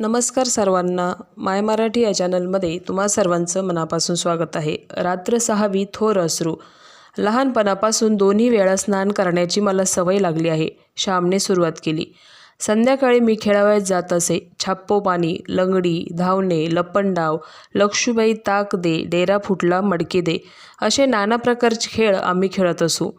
नमस्कार सर्वांना. माय मराठी या चॅनलमध्ये तुम्हा सर्वांचं मनापासून स्वागत आहे. रात्र सहावी थोर असरू लहानपणापासून दोन्ही वेळा स्नान करण्याची मला सवय लागली आहे. श्यामने सुरुवात केली. संध्याकाळी मी खेळावयात जात असे. छाप्पो पाणी लंगडी धावणे लप्पंडाव लक्ष्मीबाई ताक दे डेरा फुटला मडके दे असे नाना प्रकारचे खेळ आम्ही खेळत असू.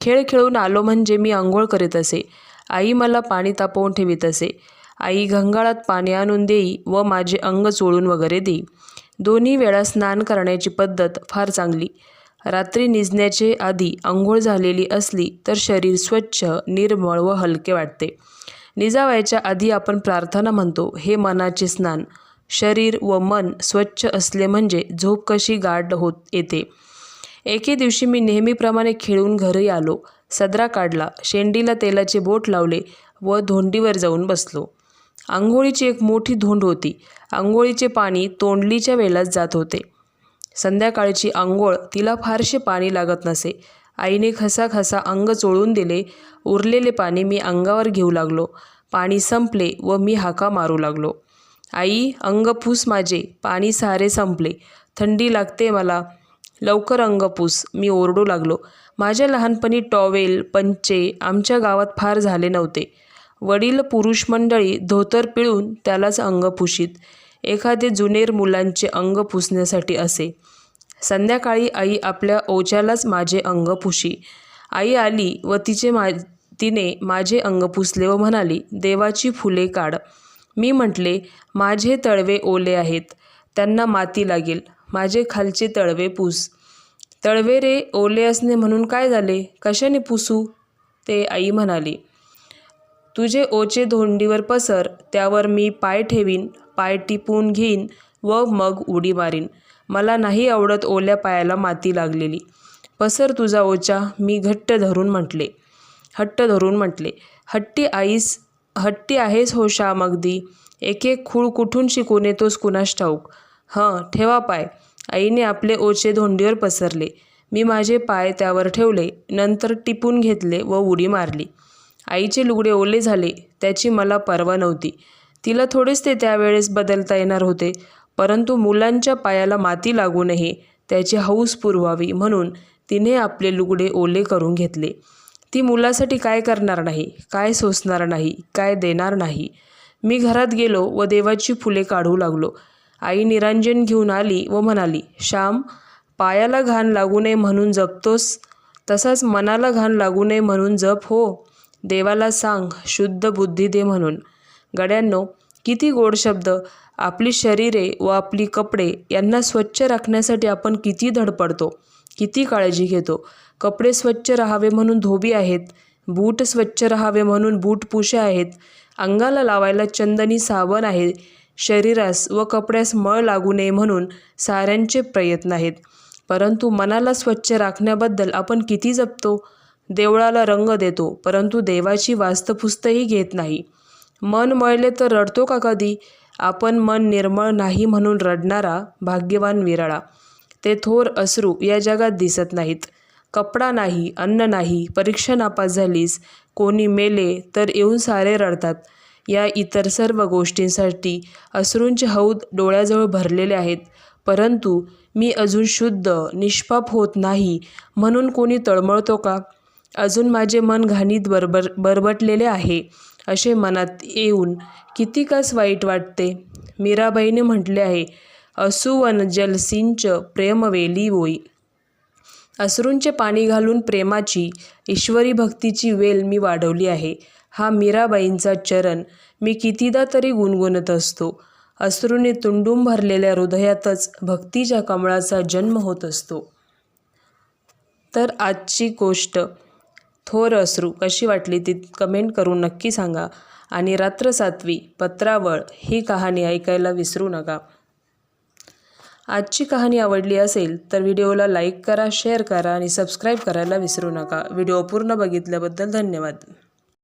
खेळ खेळून आलो म्हणजे मी आंघोळ करीत असे. आई मला पाणी तापवून ठेवीत असे. आई घंगाळात पाणी आणून देई व माझे अंग चोळून वगैरे देई. दोन्ही वेळा स्नान करण्याची पद्धत फार चांगली. रात्री निजण्याचे आधी आंघोळ झालेली असली तर शरीर स्वच्छ निर्मळ व हलके वाटते. निजावायच्या आधी आपण प्रार्थना म्हणतो हे मनाचे स्नान. शरीर व मन स्वच्छ असले म्हणजे झोप कशी गाढ होत येते. एके दिवशी मी नेहमीप्रमाणे खेळून घरी आलो. सदरा काढला शेंडीला तेलाचे बोट लावले व धोंडीवर जाऊन बसलो. आंघोळीची एक मोठी धोंड होती. आंघोळीचे पाणी तोंडलीच्या वेळात जात होते. संध्याकाळची आंघोळ तिला फारसे पाणी लागत नसे. आईने खसाखसा अंग चोळून दिले. उरलेले पाणी मी अंगावर घेऊ लागलो. पाणी संपले व मी हाका मारू लागलो. आई अंग पूस माझे. पाणी सारे संपले. थंडी लागते मला. लवकर अंगपूस मी ओरडू लागलो. माझ्या लहानपणी टॉवेल पंचे आमच्या गावात फार झाले नव्हते. वडील पुरुष मंडळी धोतर पिळून त्यालाच अंग पुशीत. एखादे जुनेर मुलांचे अंग पुसण्यासाठी असे. संध्याकाळी आई आपल्या ओच्यालाच माझे अंग पुशी. आई आली व तिचे मा तिने माझे अंग पुसले व म्हणाली देवाची फुले काढ मी म्हटले माझे तळवे ओले आहेत. त्यांना माती लागेल. माझे खालचे तळवे पूस. तळवे रे ओले असणे म्हणून काय झाले? कशाने पुसू ते आई म्हणाली तुझे ओचे धोंडीवर पसर त्यावर मी पाय ठेवीन पाय टिपून घेईन व मग उडी मारीन. मला नाही आवडत ओल्या पायाला माती लागलेली. पसर तुझा ओचा मी घट्ट धरून म्हटले. हट्ट धरून म्हटले. हट्टी आईस हट्टी आहेस हो श्याम अगदी. एक एक खूळ कुठून शिकून येतोस कुणास ठाऊक? हं ठेवा पाय. आईने आपले ओचे धोंडीवर पसरले. मी माझे पाय त्यावर ठेवले नंतर टिपून घेतले व उडी मारली. आईचे लुगडे ओले झाले त्याची मला पर्वा नव्हती. तिला थोडेच ते त्यावेळेस बदलता येणार होते परंतु मुलांच्या पायाला माती लागू नये त्याची हौस पुरवावी म्हणून तिने आपले लुगडे ओले करून घेतले. ती मुलासाठी काय करणार नाही काय सोसणार नाही काय देणार नाही. मी घरात गेलो व देवाची फुले काढू लागलो. आई निरांजन घेऊन आली व म्हणाली श्याम पायाला घाण लागू नये म्हणून जपतोस तसाच मनाला घाण लागू नये म्हणून जप हो. देवाला सांग शुद्ध बुद्धी दे म्हणून. गड्यांनो किती गोड शब्द. आपली शरीरे व आपली कपडे यांना स्वच्छ राखण्यासाठी आपण किती धडपडतो किती काळजी घेतो. कपडे स्वच्छ राहावे म्हणून धोबी आहेत बूट स्वच्छ राहावे म्हणून बूट पुशे आहेत. अंगाला लावायला चंदनी साबण आहे. शरीरास व कपड्यास मळ लागू नये म्हणून साऱ्यांचे प्रयत्न आहेत. परंतु मनाला स्वच्छ राखण्याबद्दल आपण किती जपतो? देवळाला रंग देतो परंतु देवाची वास्तपुस्तही घेत नाही. मन मळले तर रडतो का कधी? आपण मन निर्मळ नाही म्हणून रडणारा भाग्यवान विरळा. ते थोर अश्रू या जगात दिसत नाहीत. कपडा नाही अन्न नाही परीक्षा नापास झालीस कोणी मेले तर येऊन सारे रडतात. या इतर सर्व गोष्टींसाठी अश्रूंचे हौद डोळ्याजवळ भरलेले आहेत. परंतु मी अजून शुद्ध निष्पाप होत नाही म्हणून कोणी तळमळतो का? अजून माझे मन घाणीत बरबर बरबटलेले आहे असे मनात येऊन कितीकास वाईट वाटते? मीराबाईने म्हटले आहे असुवन जलसिंच प्रेमवेली वोई अश्रूंचे पाणी घालून प्रेमाची ईश्वरी भक्तीची वेल मी वाढवली आहे. हा मीराबाईंचा चरण मी कितीदा तरी गुणगुणत असतो. अश्रूने तुंडून भरलेल्या हृदयातच भक्तीच्या कमळाचा जन्म होत असतो. तर आजची गोष्ट थोर अश्रू कशी वाटली ती कमेंट करून नक्की सांगा. आणि रात्र सातवी पत्रावळ ही कहाणी ऐकायला विसरू नका. आजची कहाणी आवडली असेल तर व्हिडिओला लाईक करा शेअर करा आणि सबस्क्राईब करायला विसरू नका. व्हिडिओ पूर्ण बघितल्याबद्दल धन्यवाद.